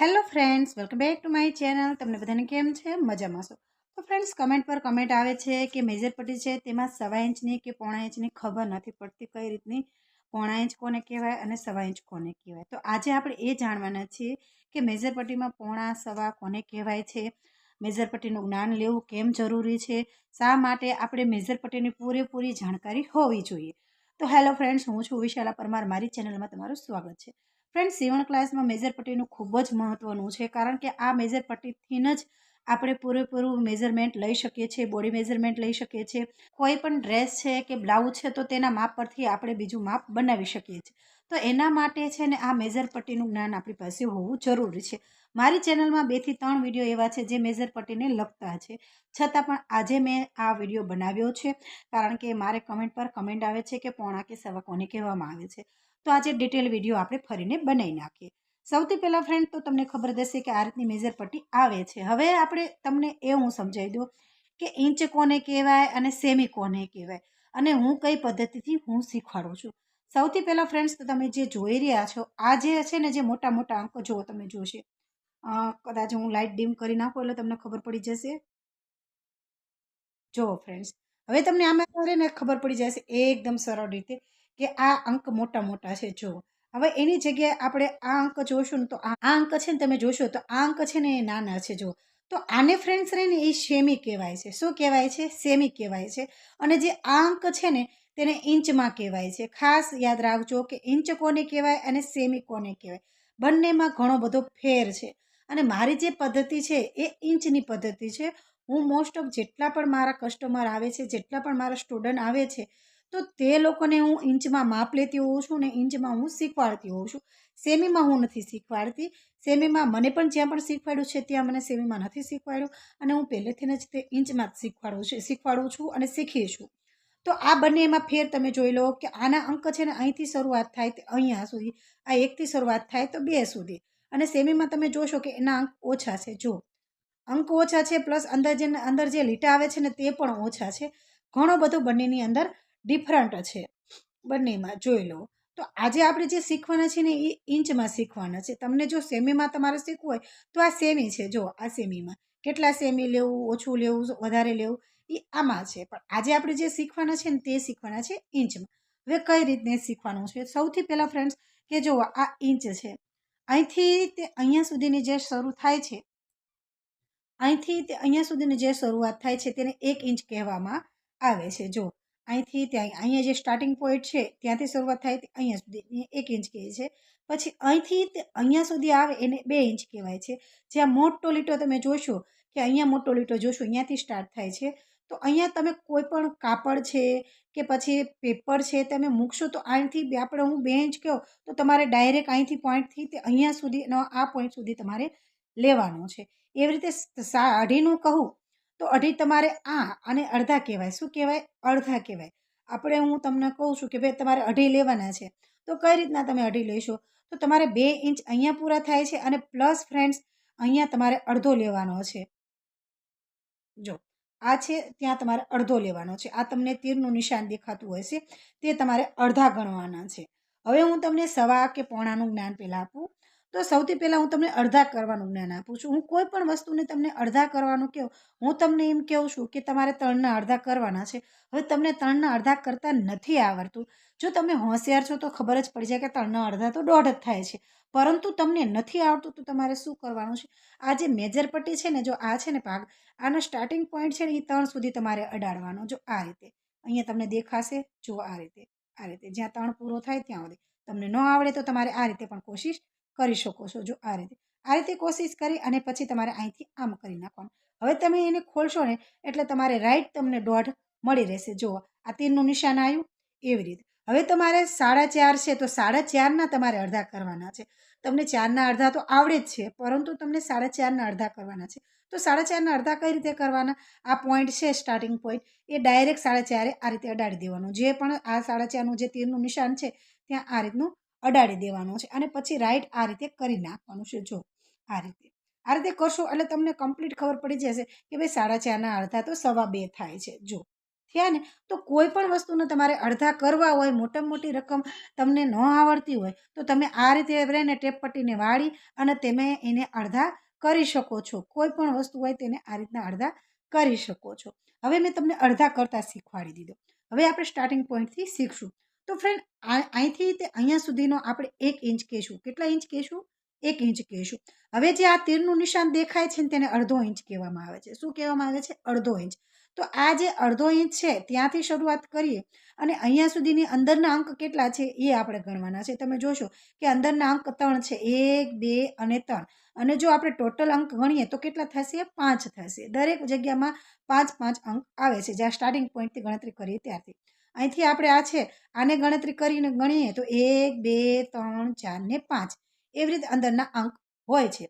Hello friends welcome back to my channel તમને બધાને કેમ છે? મજામાં છો? તો ફ્રેન્ડ્સ કમેન્ટ પર કમેન્ટ આવે છે કે મેજર પટ્ટી છે, તેમાં સવા ઇંચની કે પોણા ઇંચની ખબર નથી પડતી કઈ રીતની? પોણા ઇંચ કોને કહેવાય અને સવા ઇંચ કોને કહેવાય? તો આજે આપણે એ જાણવાના છીએ કે મેજર પટ્ટીમાં પોણા સવા કોને કહેવાય છે? મેજર પટ્ટીનું જ્ઞાન લેવું કેમ જરૂરી છે? શા માટે આપણે મેજર પટ્ટીની પૂરેપૂરી જાણકારી હોવી જોઈએ? તો હેલો ફ્રેન્ડ્સ હું છું વિશાલા પરમાર. મારી ચેનલમાં તમારું સ્વાગત છે. ફ્રેન્ડ્સ સીવણ ક્લાસમાં મેજર પટ્ટીનું ખૂબ જ મહત્ત્વનું છે, કારણ કે આ મેજર પટ્ટીથી જ આપણે પૂરેપૂરું મેઝરમેન્ટ લઈ શકીએ છીએ બોડી મેઝરમેન્ટ લઈ શકીએ છીએ. કોઈ પણ ડ્રેસ છે કે બ્લાઉઝ છે તો તેના માપ પરથી આપણે બીજું માપ બનાવી શકીએ છીએ. તો એના માટે છે ને આ મેજર પટ્ટીનું જ્ઞાન આપણી પાસે હોવું જરૂરી છે. મારી ચેનલમાં બેથી ત્રણ વીડિયો એવા છે જે મેજર પટ્ટીને લગતા છે. છતાં પણ આજે મેં આ વીડિયો બનાવ્યો છે, કારણ કે મારે કમેન્ટ પર કમેન્ટ આવે છે કે પોણા કે સવા કોને કહેવામાં આવે છે. તો આજે ડિટેલ વીડિયો આપણે ફરીને બનાવી નાખીએ. સૌથી પહેલાં ફ્રેન્ડ તો તમને ખબર દેશે કે આ રીતની મેજર પટ્ટી આવે છે. હવે આપણે તમને એ હું સમજાવી દઉં કે ઇંચ કોને કહેવાય અને સેમી કોને કહેવાય અને હું કઈ પદ્ધતિથી હું શીખવાડું છું. સૌથી પહેલાં ફ્રેન્ડ્સ તો તમે જે જોઈ રહ્યા છો, આ જે છે ને જે મોટા મોટા અંકો જુઓ તમે જોશે. કદાચ હું લાઇટ ડીમ કરી નાખું એટલે તમને ખબર પડી જશે. જુઓ ફ્રેન્ડ્સ હવે તમને આમાં ને ખબર પડી જશે એકદમ સરળ રીતે કે આ અંક મોટા મોટા છે, જો. હવે એની જગ્યાએ આપણે આ અંક જોશું ને તો આ અંક છે ને તમે જોશો તો આ અંક છે ને એ નાના છે, જો. તો આને ફ્રેન્ડ્સ રહે ને એ સેમી કહેવાય છે. શું કહેવાય છે? સેમી કહેવાય છે. અને જે આ અંક છે ને તેને ઇંચમાં કહેવાય છે. ખાસ યાદ રાખજો કે ઇંચ કોને કહેવાય અને સેમી કોને કહેવાય. બંનેમાં ઘણો બધો ફેર છે. અને મારી જે પદ્ધતિ છે એ ઇંચની પદ્ધતિ છે. હું મોસ્ટ ઓફ જેટલા પણ મારા કસ્ટમર આવે છે, જેટલા પણ મારા સ્ટુડન્ટ આવે છે તો તે લોકોને હું ઇંચમાં માપ લેતી હોઉં છું ને ઇંચમાં હું શીખવાડતી હોઉં છું. સેમીમાં હું નથી શીખવાડતી. સેમીમાં મને પણ જ્યાં પણ શીખવાડ્યું છે ત્યાં મને સેમીમાં નથી શીખવાડ્યું અને હું પહેલેથી જ તે ઇંચમાં જ શીખવાડું છું શીખવાડું છું અને શીખી છું. તો આ બંને એમાં ફેર તમે જોઈ લો કે આના અંક છે ને અહીંથી શરૂઆત થાય તે અહીંયા સુધી, આ એકથી શરૂઆત થાય તો બે સુધી. અને સેમીમાં તમે જોશો કે એના અંક ઓછા છે. જો અંક ઓછા છે પ્લસ અંદર જે અંદર જે લીટા આવે છે ને તે પણ ઓછા છે. ઘણો બધો બંનેની અંદર ડિફરન્ટ છે. બંનેમાં જોઈ લો. તો આજે આપણે જે શીખવાના છે ને એ ઇંચમાં શીખવાના છે. તમને જો સેમીમાં તમારે શીખવું હોય, તો આ સેમી છે. જો, આ સેમીમાં. કેટલા સેમી લેવું, ઓછું લેવું, વધારે લેવું, એ આમાં છે. પણ આજે આપણે જે શીખવાના છે ને તે શીખવાના છે ઇંચમાં. હવે કઈ રીતને શીખવાનું છે? સૌથી પહેલાં ફ્રેન્ડ્સ કે જો આ ઇંચ છે. અહીંથી તે અહીંયા સુધીની જે શરૂ થાય છે, અહીંથી તે અહીંયા સુધીની જે શરૂઆત થાય છે તેને એક ઇંચ કહેવામાં આવે છે. જો અહીંથી ત્યાં, અહીંયા જે સ્ટાર્ટિંગ પોઈન્ટ છે, ત્યાંથી શરૂઆત થાય તે અહીંયા સુધી એક ઇંચ કહે છે. પછી અહીંથી અહીંયા સુધી આવે એને બે ઇંચ કહેવાય છે. જ્યાં મોટો લીટો તમે જોશો કે અહીંયા મોટો લીટો જોશો, અહીંયાથી સ્ટાર્ટ થાય છે. તો અહીંયા તમે કોઈ પણ કાપડ છે કે પછી પેપર છે, તમે મૂકશો તો અહીંથી આપણે હું બે ઇંચ કહો, તો તમારે ડાયરેક્ટ અહીંથી પોઈન્ટથી તે અહીંયા સુધીનો આ પોઈન્ટ સુધી તમારે લેવાનો છે. એવી રીતે અઢીનું કહું તો અઢી તમારે આ અને અડધા કહેવાય. શું કહેવાય? અડધા કહેવાય. આપણે હું તમને કહું છું કે ભાઈ તમારે અઢી લેવાના છે. તો કઈ રીતના તમે અઢી લેશો? તો તમારે બે ઇંચ અહીંયા પૂરા થાય છે અને પ્લસ ફ્રેન્ડ્સ અહીંયા તમારે અડધો લેવાનો છે. જો, આ છે ત્યાં તમારે અડધો લેવાનો છે. આ તમને તીરનું નિશાન દેખાતું હોય છે તે તમારે અડધા ગણવાના છે. હવે હું તમને સવા કે પોણાનું જ્ઞાન પહેલાં આપું. તો સૌથી પહેલાં હું તમને અડધા કરવાનું જ્ઞાન આપું છું. હું કોઈ પણ વસ્તુને તમને અડધા કરવાનું કહું, હું તમને એમ કહું છું કે તમારે ત્રણના અડધા કરવાના છે. હવે તમને ત્રણના અડધા કરતાં નથી આવડતું. જો તમે હોશિયાર છો તો ખબર જ પડી જાય કે ત્રણના અડધા તો દોઢ જ થાય છે. પરંતુ તમને નથી આવડતું તો તમારે શું કરવાનું છે? આ જે મેજર પટ્ટી છે ને, જો આ છે ને ભાગ, આનો સ્ટાર્ટિંગ પોઈન્ટ છે ને એ ત્રણ સુધી તમારે અડાડવાનો. જો આ રીતે. અહીંયા તમને દેખાશે, જો આ રીતે. આ રીતે. જ્યાં ત્રણ પૂરો થાય ત્યાં સુધી. તમને ન આવડે તો તમારે આ રીતે પણ કોશિશ કરી શકો છો જો આ રીતે. આ રીતે કોશિશ કરી અને પછી તમારે અહીંથી આમ કરી નાખવાનું. હવે તમે એને ખોલશો ને, એટલે તમારે રાઈટ તમને દોઢ મળી રહેશે. જો આ તીરનું નિશાન આવ્યું. એવી રીતે. હવે તમારે સાડા ચાર છે, તો સાડા ચારના તમારે અડધા કરવાના છે. તમને ચારના અડધા તો આવડે જ છે, પરંતુ તમને સાડા ચારના અડધા કરવાના છે. તો સાડા ચારના અડધા કઈ રીતે કરવાના? આ પોઈન્ટ છે સ્ટાર્ટિંગ પોઈન્ટ એ ડાયરેક્ટ સાડા ચારે આ રીતે અડાડી દેવાનું. જે પણ આ સાડા ચારનું જે તીરનું નિશાન છે, ત્યાં આ રીતનું અડાડી દેવાનો છે અને પછી રાઈટ આ રીતે કરી નાખવાનું છે. જો આ રીતે આ રીતે કરશો એટલે તમને કમ્પ્લીટ ખબર પડી જશે કે ભાઈ સાડા ચારના અડધા તો સવા બે થાય છે. જો થયા ને તો કોઈ પણ વસ્તુને તમારે અડધા કરવા હોય, મોટામાં મોટી રકમ તમને ન આવડતી હોય, તો તમે આ રીતે રહીને ટેપ પટ્ટીને વાળી અને તમે એને અડધા કરી શકો છો. કોઈ પણ વસ્તુ હોય તેને આ રીતના અડધા કરી શકો છો. હવે મેં તમને અડધા કરતાં શીખવાડી દીધો. હવે આપણે સ્ટાર્ટિંગ પોઈન્ટથી શીખશું. તો ફ્રેન્ડ અહીંથી તે અહીંયા સુધીનો આપણે એક ઇંચ કહેશું. કેટલા ઇંચ કહેશું? એક ઇંચ કહેશું. હવે જે આ તીરનું નિશાન દેખાય છે ને તેને અડધો ઇંચ કહેવામાં આવે છે. શું કહેવામાં આવે છે? અડધો ઇંચ. તો આ જે અડધો ઇંચ છે, ત્યાંથી શરૂઆત કરીએ અને અહીંયા સુધીની અંદરના અંક કેટલા છે એ આપણે ગણવાના છે. તમે જોશો કે અંદરના અંક ત્રણ છે. એક, બે અને ત્રણ. અને જો આપણે ટોટલ અંક ગણીએ તો કેટલા થશે? પાંચ થશે. દરેક જગ્યામાં પાંચ પાંચ અંક આવે છે. જ્યાં સ્ટાર્ટિંગ પોઈન્ટથી ગણતરી કરીએ ત્યારથી. અહીંથી આપણે આ છે, આને ગણતરી કરીને ગણીએ તો એક, બે, ત્રણ, ચાર ને પાંચ એવી રીતે અંદરના અંક હોય છે.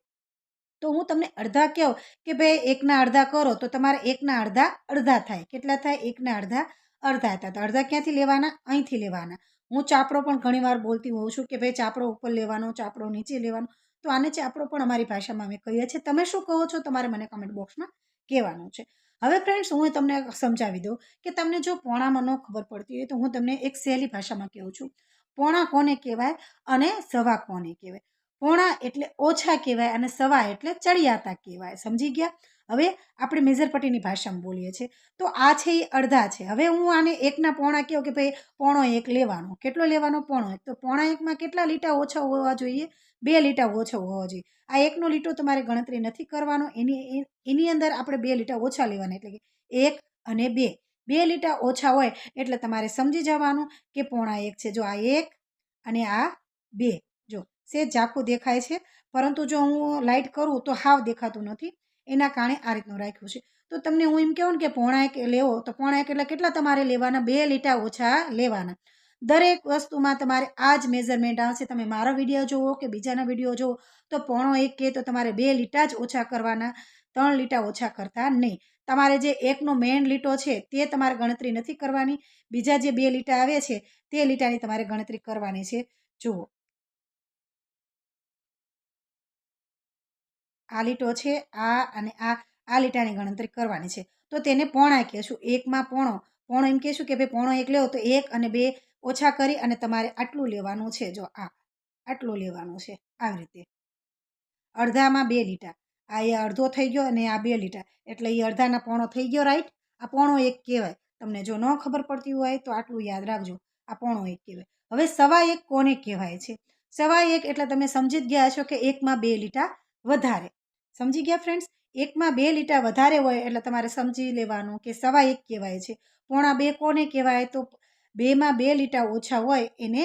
તો હું તમને અડધા કહું કે ભાઈ એકના અડધા કરો તો તમારે એકના અડધા અડધા થાય. કેટલા થાય? એકના અડધા અડધા થાય. તો અડધા ક્યાંથી લેવાના? અહીંથી લેવાના. હું ચાપડો પણ ઘણીવાર બોલતી હોઉં છું કે ભાઈ ચાપડો ઉપર લેવાનો, ચાપડો નીચે લેવાનો. તો આને ચાપડો પણ અમારી ભાષામાં અમે કહીએ છીએ. તમે શું કહો છો? તમારે મને કમેન્ટ બોક્સમાં કહેવાનું છે. હવે ફ્રેન્ડ્સ હું તમને સમજાવી દઉં કે તમને જો પોણામાં ન ખબર પડતી હોય તો હું તમને એક સહેલી ભાષામાં કહું છું. પોણા કોને કહેવાય અને સવા કોને કહેવાય? પોણા એટલે ઓછા કહેવાય અને સવા એટલે ચડિયાતા કહેવાય. સમજી ગયા? હવે આપણે મેજરપટ્ટીની ભાષામાં બોલીએ છીએ. તો આ છે એ અડધા છે. હવે હું આને એકના પોણા કહો કે ભાઈ પોણો એક લેવાનો? કેટલો લેવાનો? પોણો એક. તો પોણા એકમાં કેટલા લીટા ઓછા હોવા જોઈએ? બે લીટા ઓછા હોવા જોઈએ. આ એકનો લીટો તમારે ગણતરી નથી કરવાનો. એની એની અંદર આપણે બે લીટા ઓછા લેવાના એટલે કે એક અને બે. બે લીટા ઓછા હોય એટલે તમારે સમજી જવાનું કે પોણા એક છે. જો આ એક અને આ બે. જો, સેજ ઝાખું દેખાય છે. પરંતુ જો હું લાઇટ કરું તો હાવ દેખાતું નથી. એના કારણે આ રીતનું રાખ્યું છે. તો તમને હું એમ કહું ને કે પોણા એક લેવો, તો પોણા એક એટલે કેટલા તમારે લેવાના? બે લીટા ઓછા લેવાના. દરેક વસ્તુમાં તમારે આ જ મેઝરમેન્ટ આવશે. તમે મારો વીડિયો જુઓ કે બીજાના વીડિયો જુઓ તો પોણો એક કે તો તમારે બે લીટા જ ઓછા કરવાના, ત્રણ લીટા ઓછા કરતા નહીં. તમારે જે એકનો મેઇન લીટો છે, તે તમારે ગણતરી નથી કરવાની. બીજા જે બે લીટા આવે છે, તે લીટાની તમારે ગણતરી કરવાની છે. જુઓ. આ લીટો છે, આ અને આ આ લીટાની ગણતરી કરવાની છે. તો તેને પોણા કહેશું. એકમાં પોણો. પોણો એમ કહેશું કે ભાઈ પોણો એક લેવો તો એક અને બે ઓછા કરી અને તમારે આટલું લેવાનું છે. જો આ, આટલું લેવાનું છે. આવી રીતે. અડધામાં બે લીટા. આ એ અડધો થઈ ગયો અને આ બે લીટા. એટલે એ અડધાના પોણો થઈ ગયો રાઈટ આ પોણો એક કહેવાય. તમને જો ન ખબર પડતી હોય તો આટલું યાદ રાખજો. આ પોણો એક કહેવાય. હવે સવા એક કોને કહેવાય છે? સવા એક એટલે તમે સમજી જ ગયા છો કે એકમાં બે લીટા વધારે. સમજી ગયા ફ્રેન્ડ્સ એકમાં બે લીટા વધારે હોય એટલે તમારે સમજી લેવાનું કે સવા એક કહેવાય છે. પોણા બે કોને કહેવાય? તો બેમાં બે લીટા ઓછા હોય એને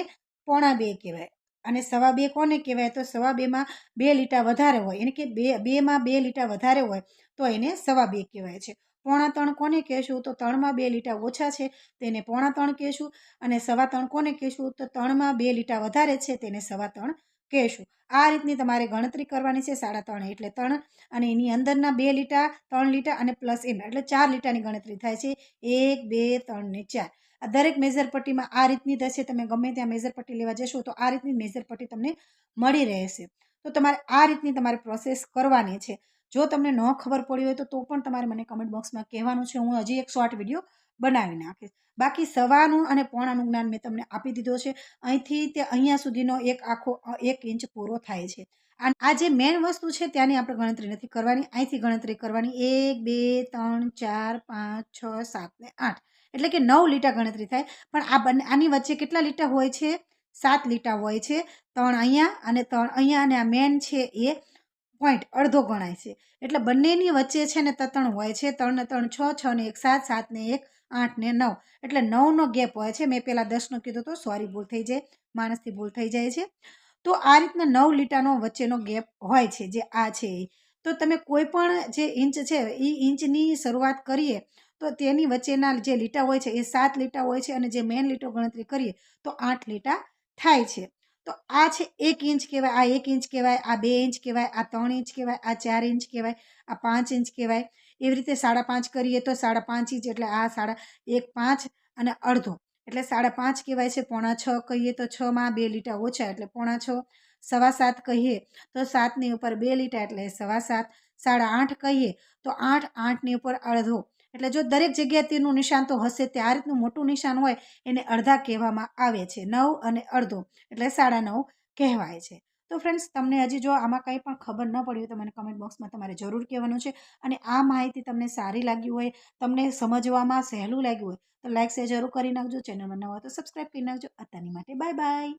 પોણા બે કહેવાય. અને સવા બે કોને કહેવાય? તો સવા બેમાં બે લીટા વધારે હોય. એને કે બે, બેમાં બે લીટા વધારે હોય તો એને સવા બે કહેવાય છે. પોણા ત્રણ કોને કહેશું? તો ત્રણમાં બે લીટા ઓછા છે તેને પોણા ત્રણ કહેશું. અને સવા ત્રણ કોને કહેશું? તો ત્રણમાં બે લીટા વધારે છે તેને સવા ત્રણ કહેશું. આ રીતની તમારે ગણતરી કરવાની છે સાડા ત્રણ એટલે ત્રણ અને એની અંદરના બે લીટા, ત્રણ લીટા અને પ્લસ એના એટલે ચાર લીટાની ગણતરી થાય છે. એક, બે, ત્રણ ને ચાર. આ દરેક મેઝરપટ્ટીમાં આ રીતની થશે. તમે ગમે ત્યાં મેઝરપટ્ટી લેવા જશો તો આ રીતની મેજર પટ્ટી તમને મળી રહેશે. તો તમારે આ રીતની તમારે પ્રોસેસ કરવાની છે. જો તમને ન ખબર પડી હોય તો તો પણ તમારે મને કમેન્ટ બોક્સમાં કહેવાનું છે. હું હજી એક શોર્ટ વીડિયો બનાવી નાખીશ બાકી સવાનું અને પોણાનું જ્ઞાન મેં તમને આપી દીધો છે. અહીંથી તે અહીંયા સુધીનો એક આખો, એક ઇંચ પૂરો થાય છે. આ જે મેન વસ્તુ છે ત્યાંની આપણે ગણતરી નથી કરવાની. અહીંથી ગણતરી કરવાની એક, બે, ત્રણ, ચાર, પાંચ, છ, સાત ને આઠ. એટલે કે નવ લીટા ગણતરી થાય. પણ આ બંને, આની વચ્ચે કેટલા લીટા હોય છે? સાત લીટા હોય છે. ત્રણ અહીંયા અને ત્રણ અહીંયા અને આ મેન છે એ પોઈન્ટ અડધો ગણાય છે. એટલે બંનેની વચ્ચે છે ને તત્ણ હોય છે. ત્રણ ને ત્રણ છ છ ને એક સાત સાત ને એક આઠ ને નવ. એટલે નવનો ગેપ હોય છે. મેં પહેલાં દસનો કીધું તો સોરી, ભૂલ થઈ જાય. માણસથી ભૂલ થઈ જાય છે. તો આ રીતના નવ લીટાનો વચ્ચેનો ગેપ હોય છે, જે આ છે તો તમે કોઈ પણ જે ઇંચ છે, એ ઇંચની શરૂઆત કરીએ, તો તેની વચ્ચેના જે લીટા હોય છે, એ સાત લીટા હોય છે અને જે મેન લીટો ગણતરી કરીએ, તો આઠ લીટા થાય છે. તો આ છે એક ઇંચ કહેવાય, આ એક ઇંચ કહેવાય, આ બે ઇંચ કહેવાય, આ ત્રણ ઇંચ કહેવાય, આ ચાર ઇંચ કહેવાય, આ પાંચ ઇંચ કહેવાય. એવી રીતે સાડા પાંચ કરીએ તો સાડા પાંચ ઇંચ એટલે આ સાડા એક પાંચ અને અડધો. એટલે સાડા પાંચ કહેવાય છે, પોણા છ કહીએ તો છમાં બે લીટા ઓછા એટલે પોણા છ, સવા સાત કહીએ તો સાતની ઉપર બે લીટા એટલે સવા સાત, સાડા આઠ કહીએ તો આઠ આઠની ઉપર અડધો. એટલે જો દરેક જગ્યાએ તીરનું નિશાન તો હશે, તે આ રીતનું મોટું નિશાન હોય એને અડધા કહેવામાં આવે છે, નવ અને અડધો એટલે સાડા નવ કહેવાય છે. તો ફ્રેન્ડ્સ તમને હજી જો આમાં કંઈ પણ ખબર ન પડી હોય તો મને કમેન્ટ બોક્સમાં તમારે જરૂર કહેવાનું છે. અને આ માહિતી તમને સારી લાગી હોય, તમને સમજવામાં સહેલું લાગ્યું હોય, તો લાઇક શેર જરૂર કરી નાખજો. ચેનલમાં હોય તો સબસ્ક્રાઈબ કરી નાખજો. અત્યારની માટે બાય બાય